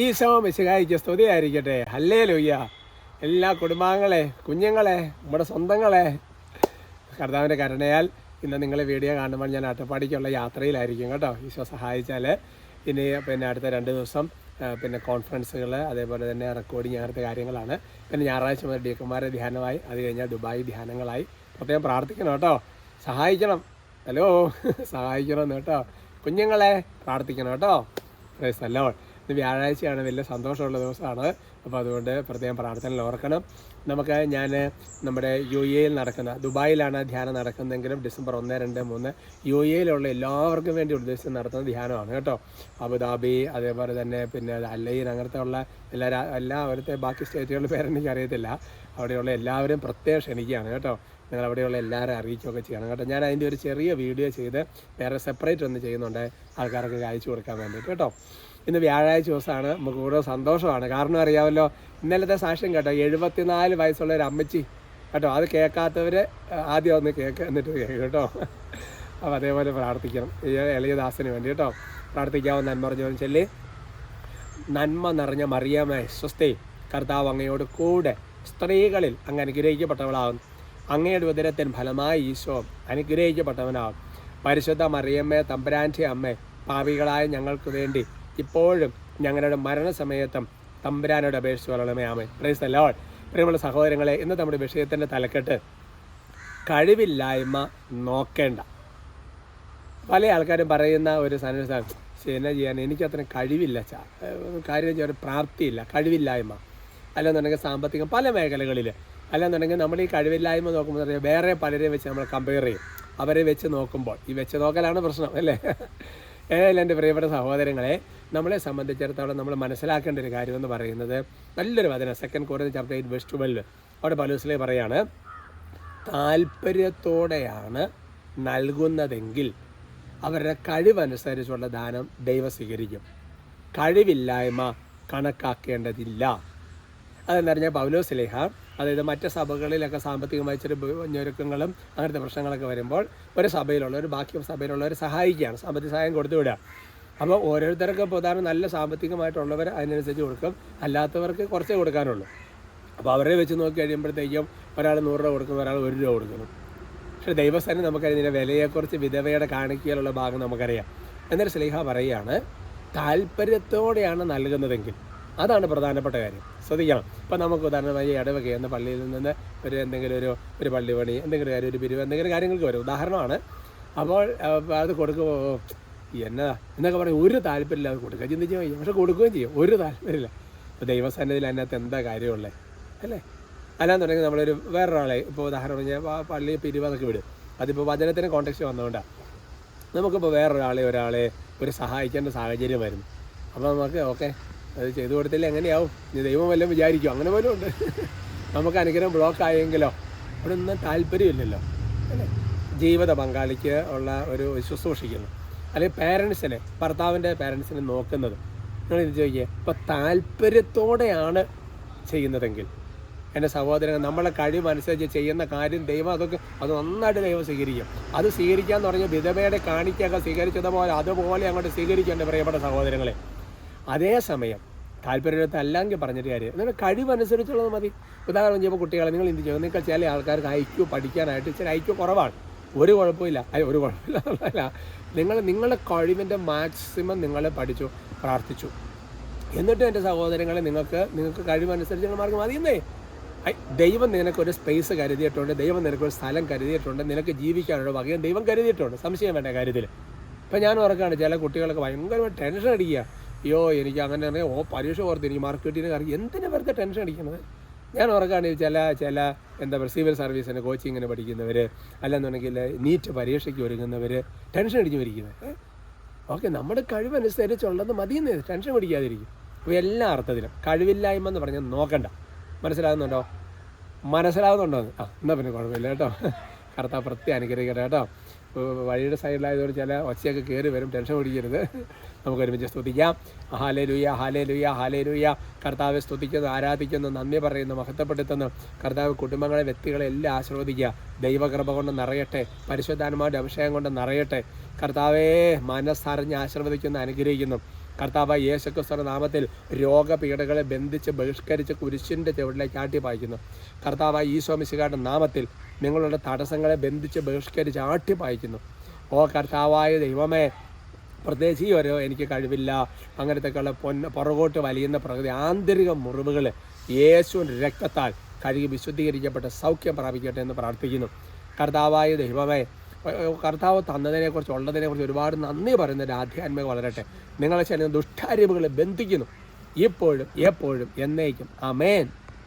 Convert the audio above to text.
ഈശോ മിശിഹായിക്ക് സ്തുതിയായിരിക്കട്ടെ. ഹല്ലേ ലുയ്യ എല്ലാ കുടുംബാംഗങ്ങളെ കുഞ്ഞുങ്ങളെ നമ്മുടെ സ്വന്തങ്ങളെ. കർത്താവിന്റെ കരുണയാൽ ഇന്ന് നിങ്ങൾ വീഡിയോ കാണുമ്പോൾ ഞാൻ അട്ടപ്പാടിക്കുള്ള യാത്രയിലായിരിക്കും കേട്ടോ. ഈശോ സഹായിച്ചാൽ ഇനി പിന്നെ അടുത്ത രണ്ട് ദിവസം പിന്നെ കോൺഫറൻസുകൾ അതേപോലെ തന്നെ റെക്കോർഡിങ് അങ്ങനത്തെ കാര്യങ്ങളാണ്. പിന്നെ ഞായറാഴ്ച മുതൽ ഡീക്കന്മാരെ ധ്യാനമായി അത് കഴിഞ്ഞാൽ ദുബായ് ധ്യാനങ്ങളായി. പ്രത്യേകം പ്രാർത്ഥിക്കണം കേട്ടോ. സഹായിക്കണം. ഹലോ സഹായിക്കണം കേട്ടോ. കുഞ്ഞുങ്ങളെ പ്രാർത്ഥിക്കണം കേട്ടോ. പ്രൈസ് നല്ലോ ഇന്ന് വ്യാഴാഴ്ചയാണ് വലിയ സന്തോഷമുള്ള ദിവസമാണ്. അപ്പോൾ അതുകൊണ്ട് പ്രത്യേകം പ്രാർത്ഥനയിൽ ഓർക്കണം. നമുക്ക് ഞാൻ നമ്മുടെ യു എയിൽ നടക്കുന്ന ദുബായിലാണ് ധ്യാനം നടക്കുന്നതെങ്കിലും ഡിസംബർ ഒന്ന് രണ്ട് മൂന്ന് യു എയിലുള്ള എല്ലാവർക്കും വേണ്ടി ഉദ്ദേശിച്ച് നടത്തുന്ന ധ്യാനമാണ് കേട്ടോ. അബുദാബി അതേപോലെ തന്നെ പിന്നെ അല്ലയിൽ അങ്ങനത്തെ ഉള്ള എല്ലാ എല്ലാ അവിടുത്തെ ബാക്കി സ്റ്റേറ്റുകളുടെ പേരെനിക്ക് അറിയത്തില്ല അവിടെയുള്ള എല്ലാവരും പ്രത്യേകം ക്ഷണിക്കുകയാണ് കേട്ടോ. നിങ്ങൾ അവിടെയുള്ള എല്ലാവരും അറിയിക്കുകയൊക്കെ ചെയ്യണം കേട്ടോ. ഞാൻ അതിന്റെ ഒരു ചെറിയ വീഡിയോ ചെയ്ത് വേറെ സെപ്പറേറ്റ് ഒന്ന് ചെയ്യുന്നുണ്ട്. ആൾക്കാർക്ക് അയച്ചു കൊടുക്കാൻ വേണ്ടിയിട്ട് കേട്ടോ. ഇന്ന് വ്യാഴാഴ്ച ദിവസമാണ്. നമുക്ക് കൂടുതൽ സന്തോഷമാണ്. കാരണം അറിയാമല്ലോ ഇന്നലത്തെ സാക്ഷ്യം കേട്ടോ എഴുപത്തിനാല് വയസ്സുള്ള ഒരു അമ്മച്ചി. കേട്ടോ അത് കേൾക്കാത്തവർ ആദ്യം ഒന്ന് കേൾക്ക് എന്നിട്ട് കേൾക്കും കേട്ടോ. അപ്പോൾ അതേപോലെ പ്രാർത്ഥിക്കണം. ഈ ഇളയദാസിന് വേണ്ടി കേട്ടോ. പ്രാർത്ഥിക്കാവുന്ന നന്മ പറഞ്ഞവൻ ചൊല്ലി. നന്മ നിറഞ്ഞ മറിയാമേ സ്വസ്തി. കർത്താവ് അങ്ങയോട് കൂടെ സ്ത്രീകളിൽ അങ്ങ് അനുഗ്രഹിക്കപ്പെട്ടവളാകും അങ്ങയുടെ ഉദരത്തിൻ ഫലമായ ഈശോ അനുഗ്രഹിക്കപ്പെട്ടവനാകും പരിശുദ്ധ മറിയമ്മേ തമ്പുരാന്റെ അമ്മേ പാപികളായ ഞങ്ങൾക്ക് വേണ്ടി ഇപ്പോഴും ഞങ്ങളുടെ മരണസമയത്തും തമ്പുരാനോട് അപേക്ഷിച്ച് പറയണമേ ആമേ പ്രൈസ് ലോഡ് പ്രിയമുള്ള സഹോദരങ്ങളെ ഇന്ന് നമ്മുടെ വിഷയത്തിന്റെ തലക്കെട്ട് കഴിവില്ലായ്മ നോക്കേണ്ട. പല ആൾക്കാരും പറയുന്ന ഒരു സന്നിധാനം എന്നാ ചെയ്യാൻ? എനിക്കത്ര കഴിവില്ല ചാ. കാര്യം ചെയ്യാൻ പ്രാപ്തിയില്ല കഴിവില്ലായ്മ. അല്ലെന്നുണ്ടെങ്കിൽ സാമ്പത്തികം പല മേഖലകളിൽ. അല്ലെന്നുണ്ടെങ്കിൽ നമ്മൾ ഈ കഴിവില്ലായ്മ നോക്കുമ്പോൾ വേറെ പലരെയും വെച്ച് നമ്മൾ കമ്പയർ ചെയ്യും. അവരെ വെച്ച് നോക്കുമ്പോൾ ഈ വെച്ച് നോക്കലാണ് പ്രശ്നം അല്ലേ? ഏതായാലും എന്റെ പ്രിയപ്പെട്ട സഹോദരങ്ങളെ നമ്മളെ സംബന്ധിച്ചിടത്തോളം നമ്മൾ മനസ്സിലാക്കേണ്ട ഒരു കാര്യമെന്ന് പറയുന്നത് നല്ലൊരു വചന സെക്കൻഡ് കോറിയർ ചാപ്റ്റർ എയ്റ്റ് വെസ്റ്റ് ട്വൽവ് അവിടെ പലൂസിലെ പറയാണ് താല്പര്യത്തോടെയാണ് നൽകുന്നതെങ്കിൽ അവരുടെ കഴിവനുസരിച്ചുള്ള ദാനം ദൈവം സ്വീകരിക്കും. കഴിവില്ലായ്മ കണക്കാക്കേണ്ടതില്ല. അതെന്ന് പറഞ്ഞാൽ പൗലോസ് അതായത് മറ്റ് സഭകളിലൊക്കെ സാമ്പത്തികമായി ചെറിയ ഞൊരുക്കങ്ങളും അങ്ങനത്തെ പ്രശ്നങ്ങളൊക്കെ വരുമ്പോൾ ഒരു സഭയിലുള്ള ഒരു ബാക്കി സഭയിലുള്ളവർ സഹായിക്കുകയാണ്. സാമ്പത്തിക സഹായം കൊടുത്തു വിടുക. അപ്പോൾ ഓരോരുത്തർക്കും പ്രധാനം നല്ല സാമ്പത്തികമായിട്ടുള്ളവർ അതിനനുസരിച്ച് കൊടുക്കും. അല്ലാത്തവർക്ക് കുറച്ചേ കൊടുക്കാനുള്ളൂ. അപ്പോൾ അവരെ വെച്ച് നോക്കി കഴിയുമ്പോഴത്തേക്കും ഒരാൾ നൂറ് രൂപ കൊടുക്കുന്നു ഒരാൾ ഒരു രൂപ കൊടുക്കുന്നു. പക്ഷേ ദൈവസ്ഥാനം നമുക്കതിന്റെ വിലയെക്കുറിച്ച് വിധവയുടെ കാണിക്കലുള്ള ഭാഗം നമുക്കറിയാം. എന്നിട്ട് സ്ലേഹ പറയുകയാണ് താല്പര്യത്തോടെയാണ് നൽകുന്നതെങ്കിൽ അതാണ് പ്രധാനപ്പെട്ട കാര്യം. ശ്രദ്ധിക്കണം. ഇപ്പം നമുക്ക് ഉദാഹരണമായി ഇടവക എന്ന പള്ളിയിൽ നിന്ന് ഒരു എന്തെങ്കിലും ഒരു ഒരു പള്ളി പണി എന്തെങ്കിലും കാര്യം ഒരു പിരിവ് എന്തെങ്കിലും കാര്യങ്ങൾക്ക് വരും. ഉദാഹരണമാണ്. അപ്പോൾ അത് കൊടുക്കുമ്പോൾ എന്നതാ എന്നൊക്കെ പറയും ഒരു താല്പര്യമില്ല അത് കൊടുക്കുക ചിന്തിച്ച് വയ്യ പക്ഷെ കൊടുക്കുകയും ചെയ്യും. ഒരു താല്പര്യമില്ല. അപ്പോൾ ദൈവസന്നിധിയിൽ അതിനകത്ത് എന്താ കാര്യമുള്ളത് അല്ലേ? അല്ലാന്നുണ്ടെങ്കിൽ നമ്മളൊരു വേറൊരാളെ ഇപ്പോൾ ഉദാഹരണം പറഞ്ഞാൽ പള്ളി പിരിവതൊക്കെ വിടും. അതിപ്പോൾ വചനത്തിന് കോൺടാക്ട് വന്നുകൊണ്ടാണ് നമുക്കിപ്പോൾ വേറൊരാളെ ഒരാളെ ഒരു സഹായിക്കേണ്ട സാഹചര്യം വരുന്നു അപ്പോൾ നമുക്ക് ഓക്കെ. അത് ചെയ്തു കൊടുത്തില്ല? എങ്ങനെയാവും ഇനി ദൈവം വല്ലതും വിചാരിക്കും. അങ്ങനെ പോലും ഉണ്ട്. നമുക്ക് അനുഗ്രഹം ബ്ലോക്ക് ആയെങ്കിലോ അവിടെ ഒന്നും താല്പര്യമില്ലല്ലോ. അല്ലേ? ജീവിത പങ്കാളിക്ക് ഉള്ള ഒരു ശുശ്രൂഷിക്കുന്നു. അല്ലെങ്കിൽ പേരൻസിനെ ഭർത്താവിന്റെ പേരൻസിനെ നോക്കുന്നത്. നിങ്ങൾ ഇത് ചോദിക്കുക ഇപ്പോൾ താല്പര്യത്തോടെയാണ് ചെയ്യുന്നതെങ്കിൽ എന്റെ സഹോദരങ്ങൾ നമ്മളെ കഴിവനുസരിച്ച് ചെയ്യുന്ന കാര്യം ദൈവം അതൊക്കെ അത് നന്നായിട്ട് ദൈവം സ്വീകരിക്കും. അത് സ്വീകരിക്കാന്ന് പറഞ്ഞാൽ വിധവയുടെ കാണിക്കൊക്കെ സ്വീകരിച്ചതുപോലെ അതുപോലെ അങ്ങോട്ട് സ്വീകരിക്കും എന്റെ പ്രിയപ്പെട്ട സഹോദരങ്ങളെ. അതേസമയം താല്പര്യത്തെ അല്ലെങ്കിൽ പറഞ്ഞിട്ട് കാര്യം. നിങ്ങളുടെ കഴിവനുസരിച്ചുള്ളത് മതി. ഉദാഹരണം ചെയ്യുമ്പോൾ കുട്ടികളെ നിങ്ങൾ എന്ത് ചെയ്യും? നിങ്ങൾ ചില ആൾക്കാർക്ക് ഐക്യു പഠിക്കാനായിട്ട് ഇച്ചിരി ഐക്യു കുറവാണ്. ഒരു കുഴപ്പമില്ല. അയ്യോ ഒരു കുഴപ്പമില്ല നിങ്ങൾ നിങ്ങളുടെ കഴിവിന്റെ മാക്സിമം നിങ്ങൾ പഠിച്ചു പ്രാർത്ഥിച്ചു. എന്നിട്ടും എന്റെ സഹോദരങ്ങളെ നിങ്ങൾക്ക് നിങ്ങൾക്ക് കഴിവനുസരിച്ച് മാർഗം മതിയെന്നേ ഐ, ദൈവം നിനക്കൊരു സ്പേസ് കരുതിയിട്ടുണ്ട്. ദൈവം നിനക്കൊരു സ്ഥലം കരുതിയിട്ടുണ്ട്. നിനക്ക് ജീവിക്കാനുള്ള വകയും ദൈവം കരുതിയിട്ടുണ്ട്. സംശയം വേണ്ട കാര്യത്തിൽ. ഇപ്പം ഞാൻ ഓർക്കാണ് ചില കുട്ടികൾക്ക് ഭയങ്കരമായി ടെൻഷൻ അടിക്കുക. അയ്യോ എനിക്ക് അങ്ങനെ തന്നെ ഓ പരീക്ഷ ഓർത്ത് എനിക്ക് മാർക്ക് കറി കാര്യം എന്തിനാ വെറുതെ ടെൻഷൻ അടിക്കുന്നത്? ഞാൻ ഉറക്കാണ് ചില ചില എന്താ പറയുക സിവിൽ സർവീസിന് കോച്ചിങ്ങിന് പഠിക്കുന്നവർ അല്ലെന്നുണ്ടെങ്കിൽ നീറ്റ് പരീക്ഷയ്ക്ക് ഒരുങ്ങുന്നവർ ടെൻഷൻ അടിച്ച് മരിക്കുന്നത്. ഓക്കെ നമ്മുടെ കഴിവനുസരിച്ചുള്ളത് മതിയെന്ന് ടെൻഷൻ പിടിക്കാതിരിക്കും. അപ്പോൾ എല്ലാ അർത്ഥത്തിലും കഴിവില്ലായ്മ എന്ന് പറഞ്ഞാൽ നോക്കണ്ട. മനസ്സിലാകുന്നുണ്ടോ? മനസ്സിലാകുന്നുണ്ടോ? ആ എന്നാൽ പിന്നെ കുഴപ്പമില്ല കേട്ടോ. കർത്താവ് പ്രത്യേകം അനുഗ്രഹിക്കട്ടെ കേട്ടോ. വഴിയുടെ സൈഡിലായതുകൊണ്ട് ചില ഒച്ചയൊക്കെ കയറി വരും. ടെൻഷൻ പിടിക്കരുത്. നമുക്ക് ഒരുമിച്ച് സ്തുതിക്കാം. ഹാലേ ലുയ്യ ഹാലേ ലുയ്യ ഹാലേ ലുയ്യ കർത്താവെ സ്തുതിക്കുന്നു ആരാധിക്കുന്നു നന്ദി പറയുന്നു മഹത്വപ്പെടുത്തുന്നു. കർത്താവ് കുടുംബങ്ങളെ വ്യക്തികളെ എല്ലാം ആശ്രവദിക്കുക ദൈവകൃപ കൊണ്ട് നിറയട്ടെ. പരിശുദ്ധാത്മാരുടെ അഭിഷേകം കൊണ്ട് നിറയട്ടെ. കർത്താവേ മനസ്സറിഞ്ഞ് ആശീർവദിക്കുന്നു അനുഗ്രഹിക്കുന്നു. കർത്താവ് യേശുക്രിസ്തുവിന്റെ നാമത്തിൽ രോഗപീഠകളെ ബന്ധിച്ച് ബഹിഷ്കരിച്ച് കുരിശിന്റെ ചുവട്ടിലേക്ക് ആട്ടി പായിക്കുന്നു. കർത്താവ് ഈശോമിശികാരുടെ നാമത്തിൽ നിങ്ങളുടെ തടസ്സങ്ങളെ ബന്ധിച്ച് ബഹിഷ്കരിച്ച് ആട്ടി പായിക്കുന്നു. ഓ കർത്താവായ ദൈവമേ പ്രത്യേകിച്ച് ഈ ഒരു എനിക്ക് കഴിവില്ല. അങ്ങനത്തെയൊക്കെയുള്ള പൊന്ന പുറകോട്ട് വലിയുന്ന പ്രകൃതി ആന്തരിക മുറിവുകൾ യേശുവിന്റെ രക്തത്താൽ കഴുകി വിശുദ്ധീകരിക്കപ്പെട്ട് സൗഖ്യം പ്രാപിക്കട്ടെ എന്ന് പ്രാർത്ഥിക്കുന്നു. കർത്താവായ ദൈവമേ കർത്താവ് ഉള്ളതിനെ ഉള്ളതിനെക്കുറിച്ച് ഒരുപാട് നന്ദി പറയുന്ന ഒരു ആധ്യാത്മിക വളരട്ടെ. നിങ്ങളെ ചില ദുഷ്ടാരിവുകളെ ബന്ധിക്കുന്നു. ഇപ്പോഴും എപ്പോഴും എന്നേക്കും. അമേൻ